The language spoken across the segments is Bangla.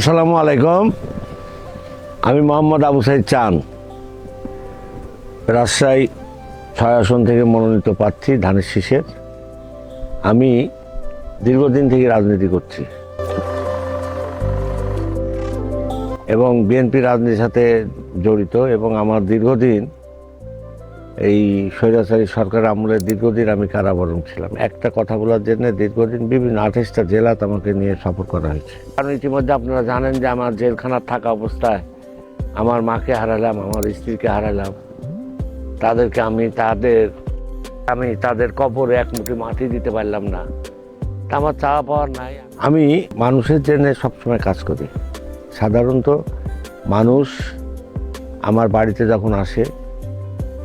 আসসালামু আলাইকুম। আমি মোহাম্মদ আবু সাইদ চান, রাজশাহী ছয় আসন থেকে মনোনীত প্রার্থী, ধানের শীষের আমি দীর্ঘদিন থেকে রাজনীতি করছি। এবং বিএনপি রাজনীতির সাথে জড়িত এবং আমার দীর্ঘদিন এই স্বৈরাচারী সরকার আমলে দীর্ঘদিন আমি কারাবরণ ছিলাম। একটা কথা বলার জন্য দীর্ঘদিন বিভিন্ন আঠাশটা জেলাতে আমাকে নিয়ে সফর করা হয়েছে। কারণ ইতিমধ্যে আপনারা জানেন যে আমার জেলখানার থাকা অবস্থায় আমার মাকে হারালাম, আমার স্ত্রীকে হারালাম। তাদেরকে আমি, তাদের আমি তাদের কবরে এক মুঠি মাটি দিতে পারলাম না। তা আমার চাওয়া পাওয়ার নাই। আমি মানুষের জন্য সবসময় কাজ করি। সাধারণত মানুষ আমার বাড়িতে যখন আসে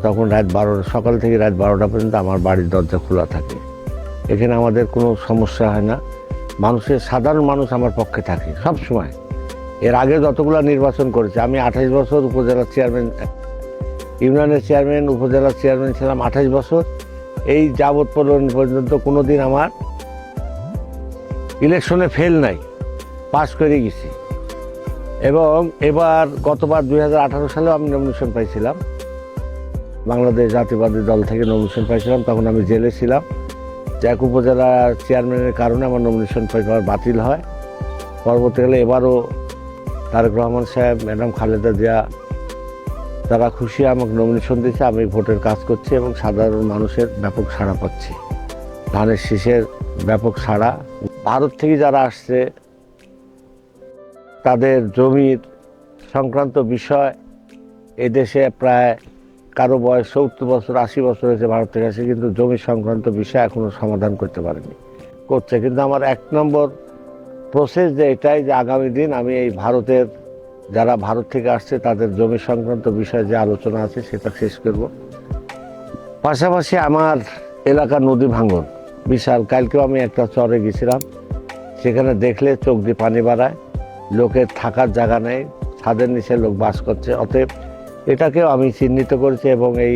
তখন রাত বারোটা, সকাল থেকে রাত বারোটা পর্যন্ত আমার বাড়ির দরজা খোলা থাকে। এখানে আমাদের কোনো সমস্যা হয় না। মানুষের, সাধারণ মানুষ আমার পক্ষে থাকে সব সময় এর আগে যতগুলো নির্বাচন করেছে, আমি আঠাশ বছর উপজেলা চেয়ারম্যান, ইউনিয়নের চেয়ারম্যান, উপজেলা চেয়ারম্যান ছিলাম আঠাশ বছর। এই যাবৎ পর্যন্ত কোনো দিন আমার ইলেকশনে ফেল নাই পাস করে গেছি। এবং এবার গতবার দু হাজার আঠারো সালেও আমি নমিনেশন পাইছিলাম। বাংলাদেশ জাতীয়বাদী দল থেকে নমিনেশন পাইছিলাম, তখন আমি জেলে ছিলাম। জ্যাক উপজেলা চেয়ারম্যানের কারণে আমার নমিনেশন পাইবার বাতিল হয়। পরবর্তীকালে এবারও তারেক রহমান সাহেব ম্যাডাম খালেদা জিয়া, তারা খুশি আমাকে নমিনেশন দিয়েছে আমি ভোটের কাজ করছি এবং সাধারণ মানুষের ব্যাপক সাড়া পাচ্ছি। ধানের শীষের ব্যাপক সাড়া। ভারত থেকে যারা আসছে, তাদের জমির সংক্রান্ত বিষয়, এদেশে প্রায় কারও বয়স সত্তর বছর, আশি বছর হয়েছে ভারত থেকে আসে, কিন্তু জমি সংক্রান্ত বিষয় এখনও সমাধান করতে পারেনি। করছে। কিন্তু আমার এক নম্বর প্রসেস যে এটাই যে আগামী দিন আমি এই ভারতের, যারা ভারত থেকে আসছে, তাদের জমি সংক্রান্ত বিষয়ে যে আলোচনা আছে, সেটা শেষ করব। পাশাপাশি আমার এলাকার নদী ভাঙন। বিশাল। কালকেও আমি একটা চরে গেছিলাম। সেখানে দেখলে চোখ দিয়ে পানি বাড়ায়। লোকের থাকার জায়গা নেই। ছাদের নিচে লোক বাস করছে। অতএব এটাকেও আমি চিহ্নিত করেছি এবং এই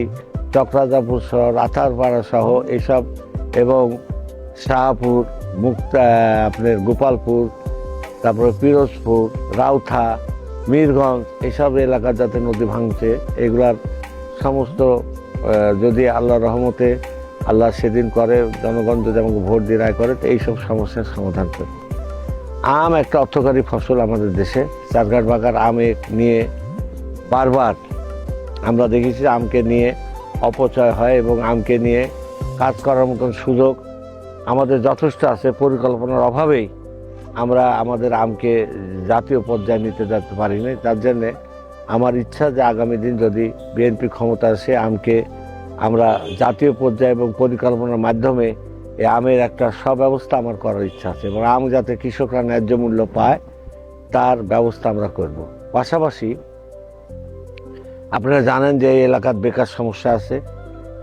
চক্রাজাপুর সহ রাতারপাড়া সহ এইসব এবং শাহপুর, মুক্তা আপনার গোপালপুর, তারপরে পিরোজপুর, রাউথা, মীরগঞ্জ এইসব এলাকা যাতে নদী ভাঙছে, এগুলার সমস্ত যদি আল্লাহ রহমতে আল্লাহ সেদিন করে, জনগণ যদি আমাকে ভোট দিয়ে রায় করে, তো এইসব সমস্যার সমাধান করে। আম একটা অর্থকারী ফসল আমাদের দেশে, চারঘাট বাগার আম নিয়ে বারবার আমরা দেখেছি আমকে নিয়ে অপচয় হয় এবং আমকে নিয়ে কাজ করার মতন সুযোগ আমাদের যথেষ্ট আছে। পরিকল্পনার অভাবেই আমরা আমাদের আমকে জাতীয় পর্যায়ে নিতে যেতে পারি পারিনি তার জন্যে আমার ইচ্ছা যে আগামী দিন যদি বিএনপি ক্ষমতা আসে, আমকে আমরা জাতীয় পর্যায়ে এবং পরিকল্পনার মাধ্যমে এই আমের একটা সব্যবস্থা আমার করার ইচ্ছা আছে এবং আম যাতে কৃষকরা ন্যায্য মূল্য পায়, তার ব্যবস্থা আমরা করব। পাশাপাশি আপনারা জানেন যে এই এলাকার বেকার সমস্যা আছে।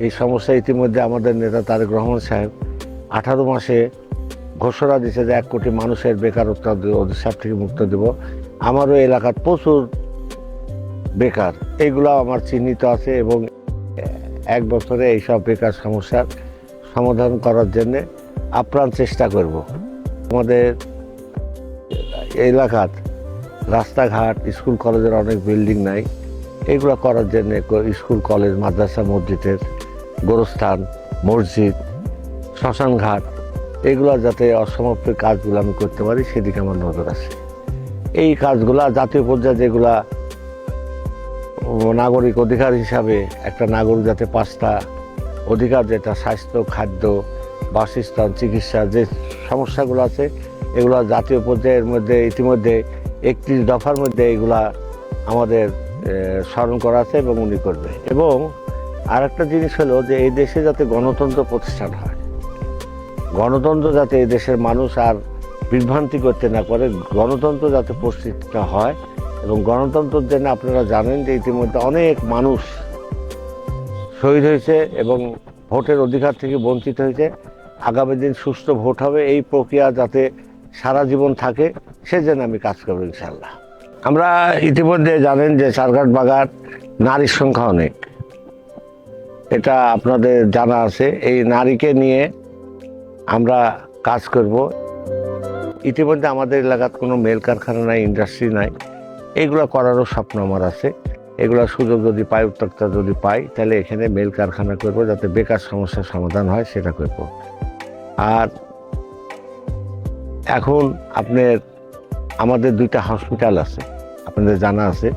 এই সমস্যা ইতিমধ্যে আমাদের নেতা তারেক রহমান সাহেব আঠারো মাসে ঘোষণা দিয়েছে যে এক কোটি মানুষের বেকারত্ব অভিশাপ থেকে মুক্ত দেব। আমারও এলাকার প্রচুর বেকার এইগুলো আমার চিহ্নিত আছে এবং এক বছরে এইসব বেকার সমস্যার সমাধান করার জন্যে আপ্রাণ চেষ্টা করব। আমাদের এলাকার রাস্তাঘাট, স্কুল, কলেজের অনেক বিল্ডিং নাই। এগুলো করার জন্য স্কুল, কলেজ, মাদ্রাসা, মসজিদের গোরস্থান, মসজিদ, শ্মশানঘাট, এগুলো যাতে অসমাপ্ত কাজগুলো আমি করতে পারি, সেদিকে আমার নজর আছে। এই কাজগুলা জাতীয় পর্যায়ে যেগুলা নাগরিক অধিকার হিসাবে একটা নাগরিক যাতে পাঁচটা অধিকার, যেটা স্বাস্থ্য, খাদ্য, বাসস্থান, চিকিৎসা, যে সমস্যাগুলো আছে, এগুলো জাতীয় পর্যায়ের মধ্যে, ইতিমধ্যে একত্রিশ দফার মধ্যে এগুলা আমাদের স্মরণ করা আছে এবং উনি করবে। এবং আরেকটা জিনিস হলো যে এই দেশে যাতে গণতন্ত্র প্রতিষ্ঠান হয়, গণতন্ত্র যাতে এই দেশের মানুষ আর বিভ্রান্তি করতে না পারে, গণতন্ত্র যাতে প্রতিষ্ঠা হয়, এবং গণতন্ত্রের জন্য আপনারা জানেন যে ইতিমধ্যে অনেক মানুষ শহীদ হয়েছে এবং ভোটের অধিকার থেকে বঞ্চিত হয়েছে। আগামী দিন সুষ্ঠু ভোট হবে, এই প্রক্রিয়া যাতে সারা জীবন থাকে সেজন্য আমি কাজ করব ইনশাল্লাহ আমরা ইতিমধ্যে জানেন যে চারঘাট বাগার নারীর সংখ্যা অনেক। এটা আপনাদের জানা আছে। এই নারীকে নিয়ে আমরা কাজ করব। ইতিমধ্যে আমাদের এলাকার কোনো মেল কারখানা নাই, ইন্ডাস্ট্রি নাই। এগুলো করারও স্বপ্ন আমার আছে। এগুলো সুযোগ যদি পাই, উদ্যোক্তা যদি পাই, তাহলে এখানে মেল কারখানা করব যাতে বেকার সমস্যার সমাধান হয়, সেটা করব। আর এখন আপনার, আমাদের দুইটা হসপিটাল আছে। আপনাদের জানা আছে।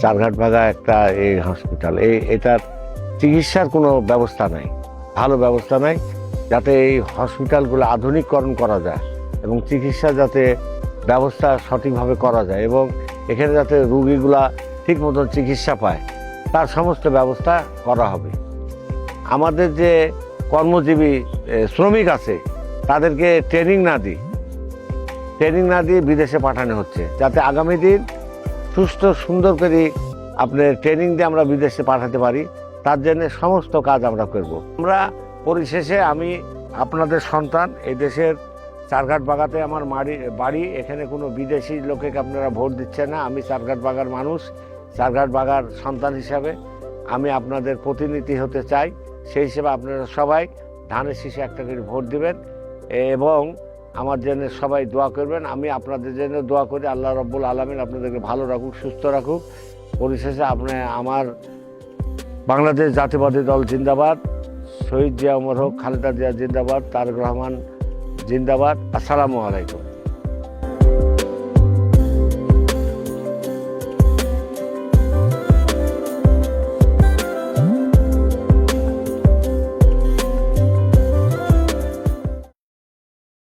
চারঘাট ভাগা একটা এই হসপিটাল এই, এটার চিকিৎসার কোনো ব্যবস্থা নাই। ভালো ব্যবস্থা নাই, যাতে এই হসপিটালগুলো আধুনিকরণ করা যায় এবং চিকিৎসা যাতে ব্যবস্থা সঠিকভাবে করা যায় এবং এখানে যাতে রুগীগুলা ঠিক মতন চিকিৎসা পায়, তার সমস্ত ব্যবস্থা করা হবে। আমাদের যে কর্মজীবী শ্রমিক আছে, তাদেরকে ট্রেনিং না দিই ট্রেনিং না দিয়ে বিদেশে পাঠানো হচ্ছে, যাতে আগামী দিন সুস্থ, সুন্দর করে আপনার ট্রেনিং দিয়ে আমরা বিদেশে পাঠাতে পারি, তার জন্য সমস্ত কাজ আমরা করব। আমরা পরিশেষে আমি আপনাদের সন্তান, এই দেশের চারঘাট বাগাতে আমার মারি, বাড়ি, এখানে কোনো বিদেশি লোকে আপনারা ভোট দিচ্ছেন না, আমি চারঘাট বাগার মানুষ চারঘাট বাগার সন্তান হিসাবে আমি আপনাদের প্রতিনিধি হতে চাই, সেই হিসেবে আপনারা সবাই ধানের শীষে একটা করে ভোট দেবেন এবং আমার জন্য সবাই দোয়া করবেন। আমি আপনাদের জন্য দোয়া করি। আল্লাহ রব্বুল আলমিন আপনাদেরকে ভালো রাখুক, সুস্থ রাখুক। পরিশেষে আপনি আমার বাংলাদেশ জাতীয়বাদী দল জিন্দাবাদ, শহীদ জিয়া উমর হোক, খালেদা জিয়া জিন্দাবাদ, তারেক রহমান জিন্দাবাদ। আসসালামু আলাইকুম।